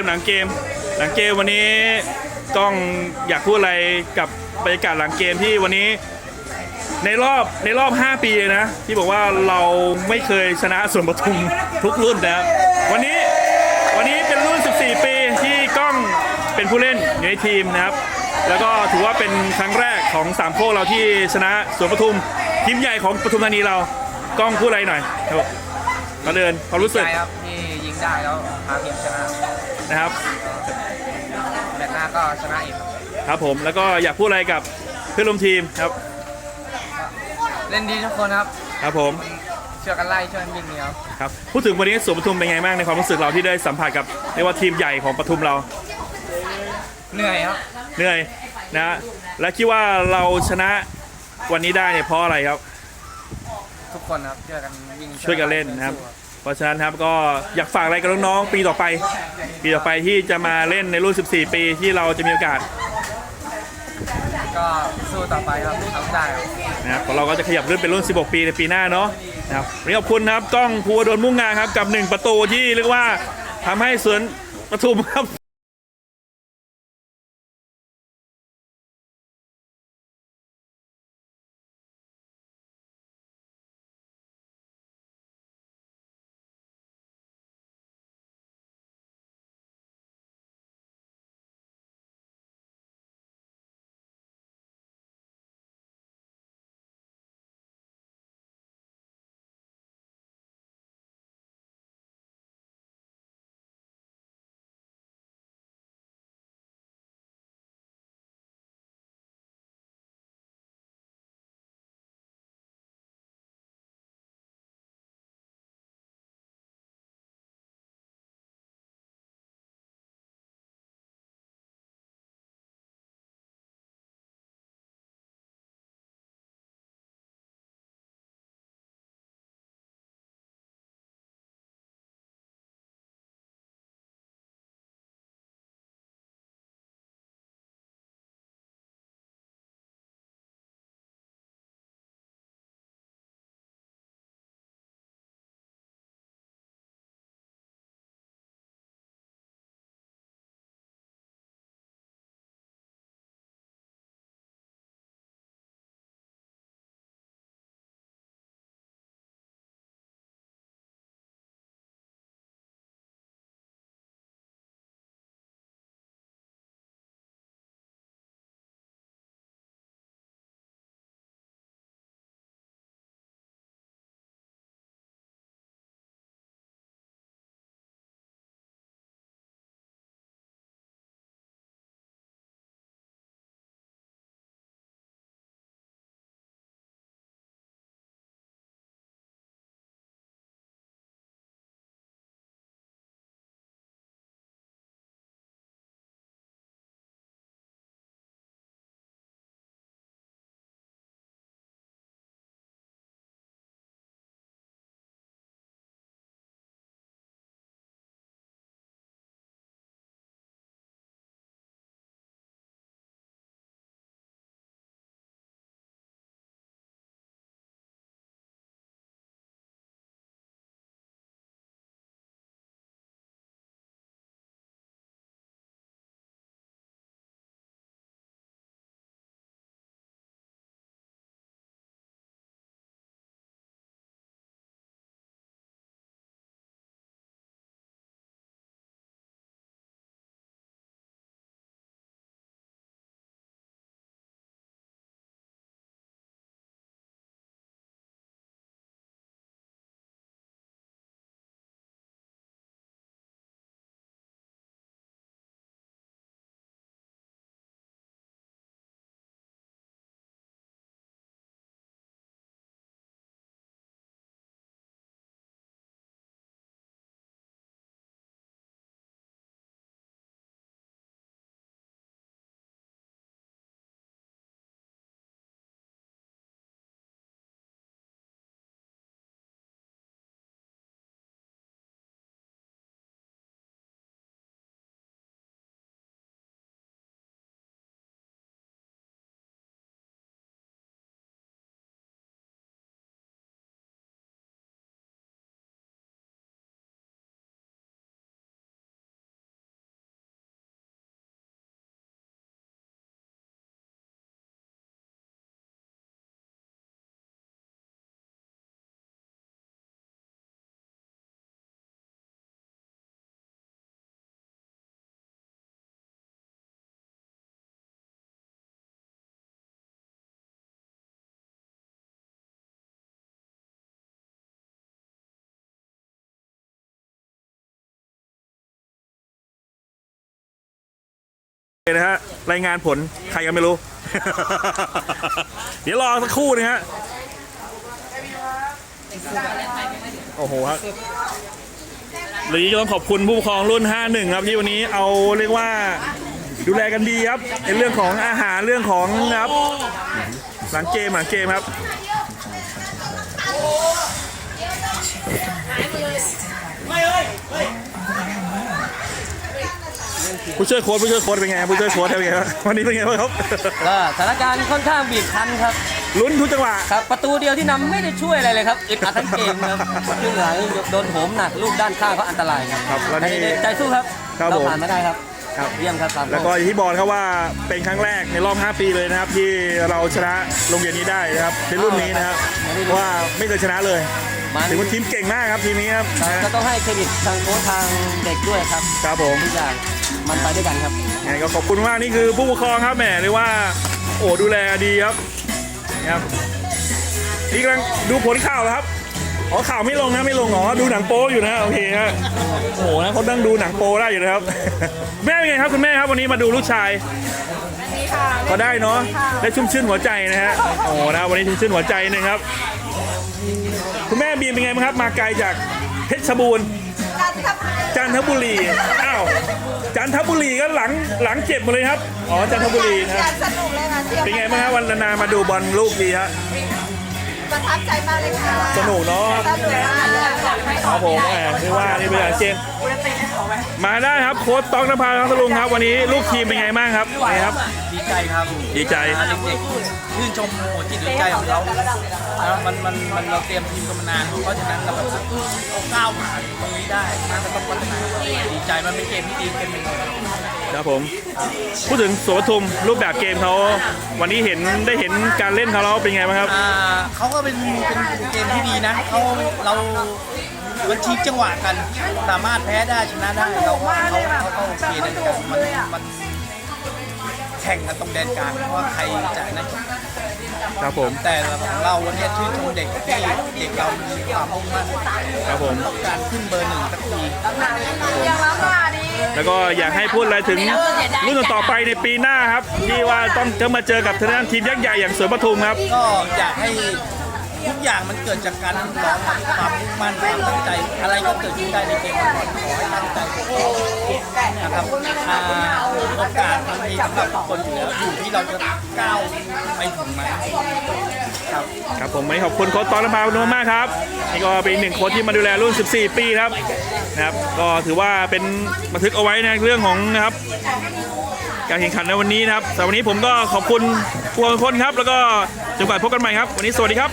มหลังเกม หลังเกมวันนี้กล้องอยากพูดอะไรกับบรรยากาศหลังเกมที่วันนี้ ในรอบในรอบ 5 ปีเลยนะ ที่บอกว่าเราไม่เคยชนะส่วนปทุมทุกรุ่นนะครับวันนี้วันนี้เป็นรุ่น 14 ปีที่กล้องเป็นผู้เล่นอยู่ในทีมนะครับ แล้วก็ถือว่าเป็นครั้งแรกของสามโคกเราที่ชนะสวนปทุมทีมใหญ่ของปทุมธานีเรากล้องพูดอะไรหน่อยครับเดินความรู้สึกใช่ครับที่ยิงได้แล้วพาทีมชนะ นะครับแมตช์หน้าก็ชนะอีกครับครับผมแล้วก็อยากพูดอะไรกับเพื่อนร่วมทีมครับเล่นดีทุกคนครับครับผมช่วยกันไล่ช่วยกันยิงเนี่ยครับครับพูดถึงวันนี้สวนปทุมเป็นไงบ้างในความรู้สึกเราที่ได้สัมผัสกับเรียกว่าทีมใหญ่ของปทุมเราเหนื่อยครับเหนื่อยนะและคิดว่าเราชนะวันนี้ได้เนี่ยเพราะอะไรครับ ทุกคนครับช่วยกันยิงช่วยกันเล่นนะครับ สู้เพ ราะฉะนั้นครับก็อยากฝากอะไรกับน้องๆปีต่อไป ปีต่อไปที่จะมาเล่นในรุ่น 14 ปีที่เราจะมีโอกาสก็สู้ต่อไปครับทำได้ครับนะครับของเราก็จะขยับขึ้นเป็นรุ่น 16 ปีในปีหน้าเนาะนะครับวันนี้ขอบคุณนะครับกล้องภูวดลมุ่งงานครับกับหนึ่งประตูที่เรียกว่าทำให้สวนปทุมครับ นะฮะรายงานผลใครกันไม่รู้ เดี๋ยวรอสักครู่นะฮะโอ้โหครับหรือจะต้องขอบคุณผู้ปกครองรุ่น 51 ครับที่วันนี้เอาเรียกว่าดูแลกันดีครับในเรื่องของอาหารเรื่องของครับ หลังเกมหลังเกมครับ ผู้ช่วยโค้ชผู้ช่วยโค้ชเป็นไงผู้ช่วยโค้ชเป็นไงครับวันนี้เป็นไงบ้างครับก็สถานการณ์ค่อนข้างบีบคั้นครับลุ้นทุกจังหวะครับประตูเดียวที่นำไม่ได้ช่วยอะไรเลยครับอึดอัดทั้งเกมครับครึ่งหลังโดนโถมหนักลูกด้านข้างก็อันตรายครับครับแล้วแต่นี่เด็กๆใจสู้ครับครับเราผม ผ่านมาได้ครับครับเยี่ยมครับสามแล้วก็อย่างที่บอกครับว่าเป็นครั้งแรกในรอบ 5 ปีเลยนะครับ ที่เราชนะโรงเรียนนี้ได้นะครับในรุ่นนี้นะครับเพราะว่าไม่เคยชนะเลยมันถือว่าทีมเก่งมากครับทีมนี้ครับก็ต้องให้เครดิตทางโค้ชทางเด็กด้วยครับครับผม ทุกอย่าง มันไปด้วยกันครับยังไงก็ขอบคุณมากนี่คือผู้ปกครองครับแหมเรียกว่า โอ้ดูแลดีครับนะครับนี่กำลังดูผลข่าวแล้วครับอ๋อข่าวไม่ลงนะไม่ลงอ๋อดูหนังโป๊อยู่นะโอเคฮะโอ้โหนะเขานั่งดูหนังโป๊ได้อยู่นะครับ แม่เป็นไงครับคุณแม่ครับวันนี้มาดูลูกชายดีค่ะก็ได้เนาะได้ชุ่มชื่นหัวใจนะฮะโอ้โหนะวันนี้ชุ่มชื่นหัวใจหนึงครับ คุณแม่บีมเป็นไงบ้างครับ มาไกลจากเพชรบูรณ์การทำ จันทบุรีอ้าวจันทบุรีก็หลังหลังเจ็บหมดเลยครับอ๋อจันทบุรีนะครับการสนุกเลยค่ะเที่ยวเป็นไงบ้างครับวันนานๆมาดูบอลลูกดีฮะประทับใจมากเลยค่ะสนุกเนาะสนุกมากเลยค่ะ ครับผมแหมไม่ว่านี่เป็นอย่างเจน มาได้ครับโค้ชต้องนภาทั้งตะลุงครับ วันนี้ลูกทีมเป็นไงบ้างครับไงครับดีใจครับดีใจ เด็กๆชื่นชมหัวจิตหัวใจของเราแล้วมันมันมันเราเตรียมทีมกันมานานเพราะฉะนั้นเราแบบเอาก้าวผ่านตรงนี้ได้มันก็ต้องพัฒนาดีใจมันเป็นเกมที่ดีเกมหนึ่งเลยครับผม พูดถึงสวนปทุมรูปแบบเกมเขาวันนี้เห็นได้เห็นการเล่นเขาแล้วเป็นไงบ้างครับ อ่าเขาก็เป็นเป็นเกมที่ดีนะเขาเรา มันชีพจังหวะกัน สามารถแพ้ได้ชนะได้เราก็เขาเขาก็โอเคนะกันมันมันแข่งกันตรงแดนกลางว่าใครจะนั่นครับผมแต่ของเราวันนี้ชื่นชมเด็กที่เด็กเรามีความมุ่งมั่นครับผมต้องการขึ้นเบอร์หนึ่งสักทียังรับมาดีแล้วก็อยากให้พูดอะไรถึงรุ่นต่อๆไปในปีหน้าครับที่ว่าต้องจะมาเจอกับทางด้านทีมยักษ์ใหญ่อย่างสวนปทุมครับ ก็อยากให้ ทุกอย่างมันเกิดจากการฝึกซ้อมความมุ่งมั่นความตั้งใจ อะไรก็เกิดขึ้นได้ในเกมบอลขอให้ตั้งใจนะครับอ่าโอกาสมันมีสำหรับทุกคนอยู่แล้วอยู่ที่เราจะก้าวไปถึงไหมครับ ครับผมวันนี้ขอบคุณโค้ชตอนนภาคุมากครับนี่ก็เป็นอีกหนึ่งโค้ชที่มาดูแลรุ่น 14 ปีครับนะครับ ก็ถือว่าเป็นบันทึกเอาไว้ในเรื่องของนะครับการแข่งขันในวันนี้นะครับสำหรับวันนี้ผมก็ขอบคุณทุกคนครับ แล้วก็จนกว่าพบกันใหม่ครับ วันนี้สวัสดีครับ